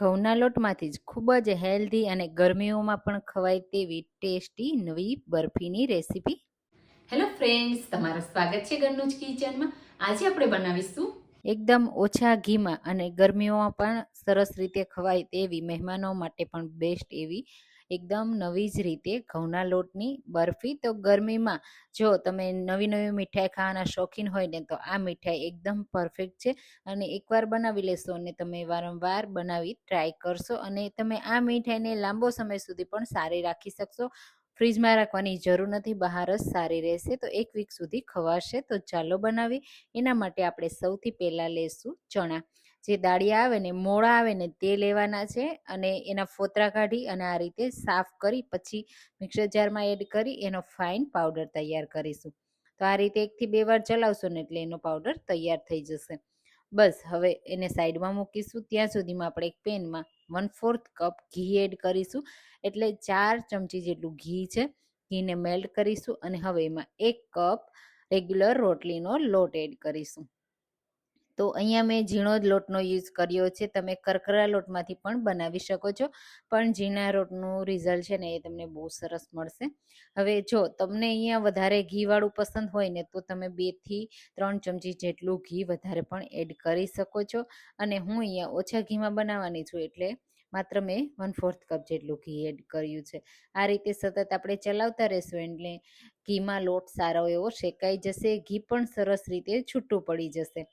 ઘઉંના લોટમાંથી જ ખૂબ જ હેલ્ધી અને ગરમીઓમાં પણ ખવાય તેવી ટેસ્ટી નવી બરફીની રેસીપી. હેલો ફ્રેન્ડ્સ તમારું સ્વાગત છે ઘરનું જ કિચનમાં. આજે આપણે બનાવીશું એકદમ ઓછા ઘીમાં અને ગરમીઓમાં પણ સરસ રીતે ખવાય તેવી મહેમાનો માટે પણ બેસ્ટ એવી એકદમ નવી જ રીતે ઘઉંના લોટની બરફી. તો ગરમીમાં જો તમે નવી નવી મીઠાઈ ખાવાના શોખીન હોય ને, તો આ મીઠાઈ એકદમ પરફેક્ટ છે. અને એકવાર બનાવી લેશો અને તમે વારંવાર બનાવી ટ્રાય કરશો અને તમે આ મીઠાઈને લાંબો સમય સુધી પણ સારી રાખી શકશો. ફ્રીજમાં રાખવાની જરૂર નથી, બહાર જ સારી રહેશે. તો એક વીક સુધી ખવાશે. તો ચાલો બનાવી એના માટે આપણે સૌથી પહેલાં લેશું ચણા. જે દાળિયા આવે ને, મોળા આવે ને, તે લેવાના છે અને એના ફોતરા કાઢી અને આ રીતે સાફ કરી, પછી મિક્સર જારમાં એડ કરી, એનો ફાઇન પાવડર તૈયાર કરીશું. તો આ રીતે એકથી બે વાર ચલાવશો ને એટલે એનો પાવડર તૈયાર થઈ જશે. બસ, હવે એને સાઈડમાં મૂકીશું. ત્યાં સુધીમાં આપણે એક પેનમાં વન ફોર્થ કપ ઘી એડ કરીશું. એટલે ચાર ચમચી જેટલું ઘી છે, ઘીને મેલ્ટ કરીશું અને હવે એમાં એક કપ રેગ્યુલર રોટલીનો લોટ એડ કરીશું. તો અહીંયા મેં ઝીણો જ લોટનો યુઝ કર્યો છે. તમે કરકરા લોટમાંથી પણ બનાવી શકો છો. પણ ઝીણા લોટનું રિઝલ્ટ છે ને એ તમને બહુ સરસ મળશે. હવે જો તમને અહીંયા વધારે ઘીવાળું પસંદ હોય ને તો તમે બેથી ત્રણ ચમચી જેટલું ઘી વધારે પણ એડ કરી શકો છો. અને હું અહીંયા ઓછા ઘીમાં બનાવવાની છું એટલે માત્ર મેં વન ફોર્થ કપ જેટલું ઘી એડ કર્યું છે. આ રીતે સતત આપણે ચલાવતા રહેશું એટલે ઘીમાં લોટ સારો એવો શેકાઈ જશે, ઘી પણ સરસ રીતે છૂટું પડી જશે.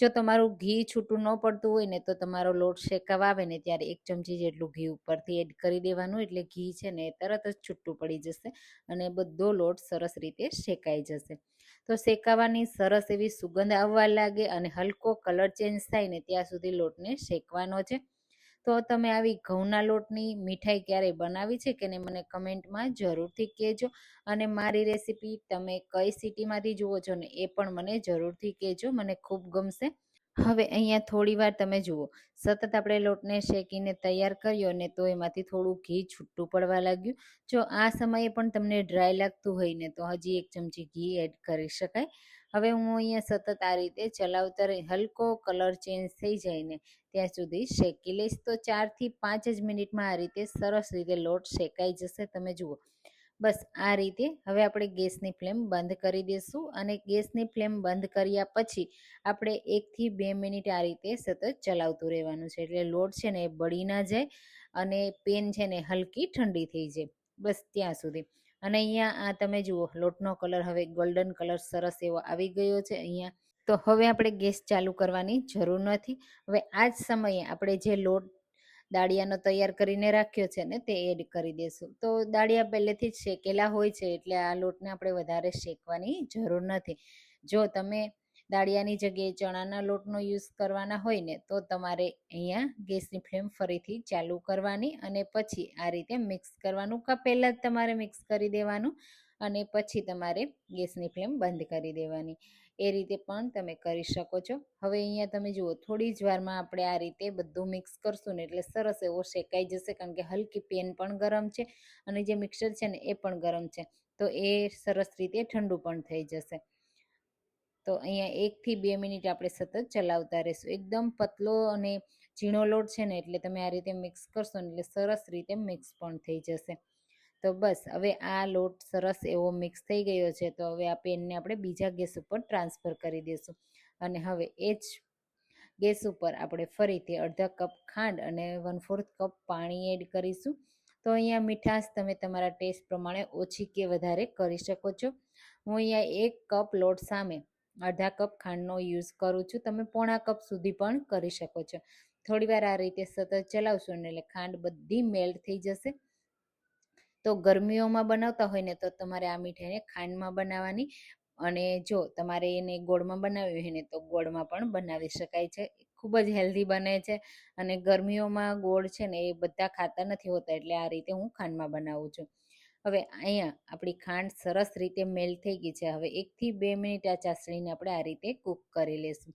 જો તમારું ઘી છૂટું ન પડતું હોય ને તો તમારો લોટ શેકાવા આવે ને ત્યારે એક ચમચી જેટલું ઘી ઉપરથી એડ કરી દેવાનું. એટલે ઘી છે ને તરત જ છૂટું પડી જશે અને બધો લોટ સરસ રીતે શેકાઈ જશે. તો શેકાવાની સરસ એવી સુગંધ આવવા લાગે અને હલકો કલર ચેન્જ થાય ને ત્યાં સુધી લોટને શેકવાનો છે. તો તમે આવી ઘઉંના લોટની મીઠાઈ ક્યારેય બનાવી છે કે નહીં, મને કમેન્ટમાં જરૂરથી કહેજો. અને મારી રેસીપી તમે કઈ સિટીમાંથી જુઓ છો ને એ પણ મને જરૂરથી કહેજો, મને ખૂબ ગમશે. હવે અહીંયા થોડી વાર તમે જુઓ. સતત આપણે લોટને શેકીને તૈયાર કર્યો ને તો એમાંથી થોડું ઘી છૂટું પડવા લાગ્યું. જો આ સમયે પણ તમને ડ્રાય લાગતું હોય ને તો હજી એક ચમચી ઘી એડ કરી શકાય. હવે હું અહીંયા સતત આ રીતે ચલાવતા રહી, હલકો કલર ચેન્જ થઈ જાય ને ત્યાં સુધી શેકી લઈશ. તો ચારથી પાંચ જ મિનિટમાં આ રીતે સરસ રીતે લોટ શેકાઈ જશે. તમે જુઓ. બસ આ રીતે હવે આપણે ગેસની ફ્લેમ બંધ કરી દઈશું અને ગેસની ફ્લેમ બંધ કર્યા પછી આપણે એકથી બે મિનિટ આ રીતે સતત ચલાવતું રહેવાનું છે. એટલે લોટ છે ને એ બળી ના જાય અને પેન છે ને હલકી ઠંડી થઈ જાય. બસ ત્યાં સુધી. અને અહીંયા આ તમે જુઓ, લોટનો કલર હવે ગોલ્ડન કલર સરસ એવો આવી ગયો છે અહીંયા. તો હવે આપણે ગેસ ચાલુ કરવાની જરૂર નથી. હવે આ જ સમયે આપણે જે લોટ દાળિયાનો તૈયાર કરીને રાખ્યો છે ને તે એડ કરી દેશું. તો દાળિયા પહેલેથી જ શેકેલા હોય છે એટલે આ લોટને આપણે વધારે શેકવાની જરૂર નથી. જો તમે દાળિયાની જગ્યાએ ચણાના લોટનો યુઝ કરવાના હોય ને તો તમારે અહીંયા ગેસની ફ્લેમ ફરીથી ચાલુ કરવાની અને પછી આ રીતે મિક્સ કરવાનું પહેલાં જ તમારે મિક્સ કરી દેવાનું અને પછી તમારે ગેસની ફ્લેમ બંધ કરી દેવાની. એ રીતે પણ તમે કરી શકો છો. હવે અહીંયા તમે જુઓ, થોડી જ વારમાં આપણે આ રીતે બધું મિક્સ કરશું ને એટલે સરસ એવો શેકાઈ જશે, કારણ કે હલકી પેન પણ ગરમ છે અને જે મિક્સર છે ને એ પણ ગરમ છે. તો એ સરસ રીતે ઠંડુ પણ થઈ જશે. તો અહીંયા એકથી બે મિનિટ આપણે સતત ચલાવતા રહીશું. એકદમ પતલો અને ઝીણો લોટ છે ને એટલે તમે આ રીતે મિક્સ કરશો ને એટલે સરસ રીતે મિક્સ પણ થઈ જશે. તો બસ, હવે આ લોટ સરસ એવો મિક્સ થઈ ગયો છે, તો હવે આ પેનને આપણે બીજા ગેસ ઉપર ટ્રાન્સફર કરી દઈશું. અને હવે એ જ ગેસ ઉપર આપણે ફરીથી અડધા કપ ખાંડ અને વન ફોર્થ કપ પાણી એડ કરીશું. તો અહીંયા મીઠાશ તમે તમારા ટેસ્ટ પ્રમાણે ઓછી કે વધારે કરી શકો છો. હું અહીંયા એક કપ લોટ સામે અડધા કપ ખાંડનો યુઝ કરું છું. તમે પોણા કપ સુધી પણ કરી શકો છો. થોડીવાર આ રીતે સતત ચલાવશો અને એટલે ખાંડ બધી મેલ્ટ થઈ જશે. તો ગરમીઓમાં બનાવતા હોય ને, તો તમારે આ મીઠાઈને ખાંડમાં બનાવવાની અને જો તમારે એને ગોળમાં બનાવવી હોય ને, તો ગોળમાં પણ બનાવી શકાય છે. ખૂબ જ હેલ્ધી બને છે અને ગરમીઓમાં ગોળ છે ને, એ બધા ખાતા નથી હોતા, એટલે આ રીતે હું ખાંડમાં બનાવું છું. હવે અહીંયા આપણી ખાંડ સરસ રીતે મેલ્ટ થઈ ગઈ છે. હવે એકથી બે મિનિટ આ ચાસણીને આપણે આ રીતે કૂક કરી લેશું.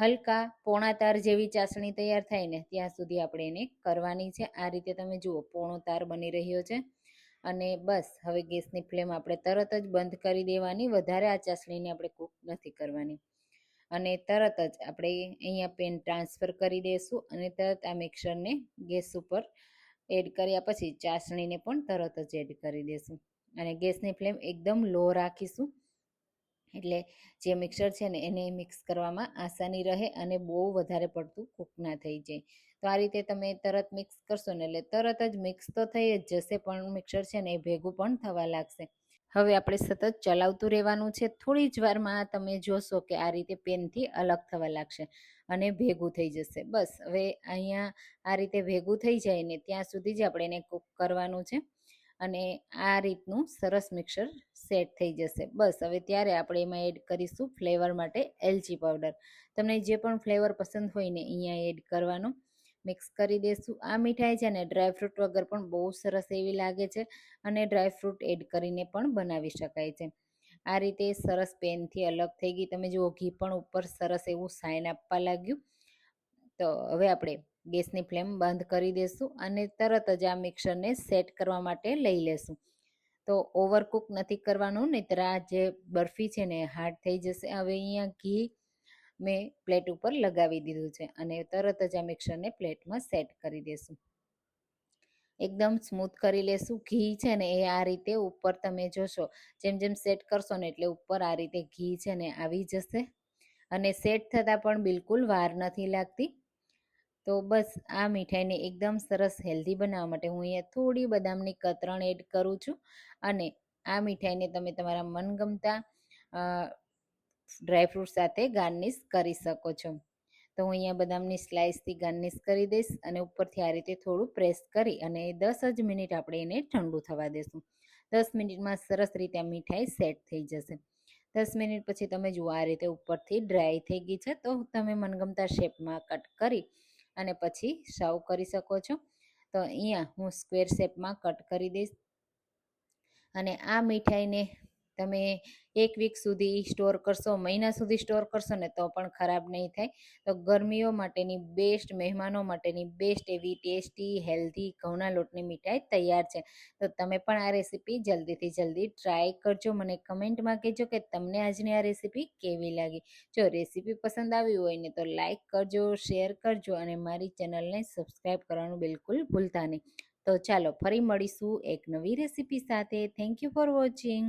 હલકા પોણા તાર જેવી ચાસણી તૈયાર થાય ને, ત્યાં સુધી આપણે એને કરવાની છે. આ રીતે તમે જુઓ, પોણો તાર બની રહ્યો છે. અને બસ, હવે ગેસની ફ્લેમ આપણે તરત જ બંધ કરી દેવાની, વધારે આ ચાસણીને આપણે કૂક નથી કરવાની. અને તરત જ આપણે અહીંયા પેન ટ્રાન્સફર કરી દઈશું અને તરત આ મિક્સરને ગેસ ઉપર એડ કર્યા પછી ચાસણીને પણ તરત જ એડ કરી દઈશું અને ગેસની ફ્લેમ એકદમ લો રાખીશું. એટલે જે મિક્સર છે ને, એને મિક્સ કરવામાં આસાની રહે અને બહુ વધારે પડતું કૂક ના થઈ જાય. તો આ રીતે તમે તરત મિક્સ કરશો ને, એટલે તરત જ મિક્સ તો થઈ જ જશે, પણ મિક્સર છે ને એ ભેગું પણ થવા લાગશે. હવે આપણે સતત ચલાવતું રહેવાનું છે. થોડી જ વારમાં તમે જોશો કે આ રીતે પેનથી અલગ થવા લાગશે અને ભેગું થઈ જશે. બસ, હવે અહીંયા આ રીતે ભેગું થઈ જાય ને, ત્યાં સુધી જ આપણે એને કૂક કરવાનું છે. અને આ રીતનું સરસ મિક્સર સેટ થઈ જશે. બસ, હવે ત્યારે આપણે એમાં એડ કરીશું ફ્લેવર માટે એલચી પાવડર તમને જે પણ ફ્લેવર પસંદ હોય ને અહીંયા એડ કરવાનો. મિક્સ કરી દઈશું આ મીઠાઈ છે ને ડ્રાયફ્રૂટ વગર પણ બહુ સરસ એવી લાગે છે અને ડ્રાયફ્રૂટ એડ કરીને પણ બનાવી શકાય છે. આ રીતે સરસ પેનથી અલગ થઈ ગઈ. તમે જુઓ, ઘી પણ ઉપર સરસ એવું સાઇન આપવા લાગ્યું. તો હવે આપણે ગેસની ફ્લેમ બંધ કરી દઈશું અને તરત જ આ મિક્સરને સેટ કરવા માટે લઈ લેશું. તો ઓવરકુક નથી કરવાનું, નહીંતર આ જે બરફી છે ને હાર્ડ થઈ જશે. હવે અહીંયા ઘી મેં પ્લેટ ઉપર લગાવી દીધું છે અને તરત જ આ મિક્સરને પ્લેટમાં સેટ કરી દઈશું એકદમ સ્મૂથ કરી લેશું. ઘી છે ને એ આ રીતે ઉપર તમે જોશો, જેમ જેમ સેટ કરશો ને એટલે ઉપર આ રીતે ઘી છે ને આવી જશે. અને સેટ થતાં પણ બિલકુલ વાર નથી લાગતી. તો બસ આ મીઠાઈને એકદમ સરસ હેલ્ધી બનાવવા માટે હું અહીંયા થોડી બદામની કતરણ એડ કરું છું. અને આ મીઠાઈને તમે તમારા મનગમતા ડ્રાયફ્રૂટ સાથે ગાર્નિશ કરી શકો છો. તો હું અહીંયા બદામની સ્લાઇસથી ગાર્નિશ કરી દઈશ અને ઉપરથી આ રીતે થોડું પ્રેસ કરી અને દસ જ મિનિટ આપણે એને ઠંડુ થવા દઈશું દસ મિનિટમાં સરસ રીતે આ મીઠાઈ સેટ થઈ જશે. દસ મિનિટ પછી તમે જુઓ આ રીતે ઉપરથી ડ્રાય થઈ ગઈ છે. તો તમે મનગમતા શેપમાં કટ કરી અને પછી સર્વ કરી શકો છો. તો અહીંયા હું સ્ક્વેર શેપમાં કટ કરી દઈશ. અને આ મીઠાઈને તમે એક વીક સુધી સ્ટોર કરશો, મહિના સુધી સ્ટોર કરશો ને તો પણ ખરાબ નહીં થાય. તો ગરમીઓ માટેની બેસ્ટ મહેમાનો માટેની બેસ્ટ એવી ટેસ્ટી હેલ્ધી ઘઉંના લોટની મીઠાઈ તૈયાર છે. તો તમે પણ આ રેસીપી જલ્દીથી જલ્દી ટ્રાય કરજો. મને કમેન્ટમાં કહેજો કે તમને આજની આ રેસીપી કેવી લાગી. જો રેસીપી પસંદ આવી હોય ને તો લાઇક કરજો શેર કરજો અને મારી ચેનલને સબસ્ક્રાઈબ કરવાનું બિલકુલ ભૂલતા નહીં. તો ચાલો ફરી મળીશું એક નવી રેસીપી સાથે. Thank you for watching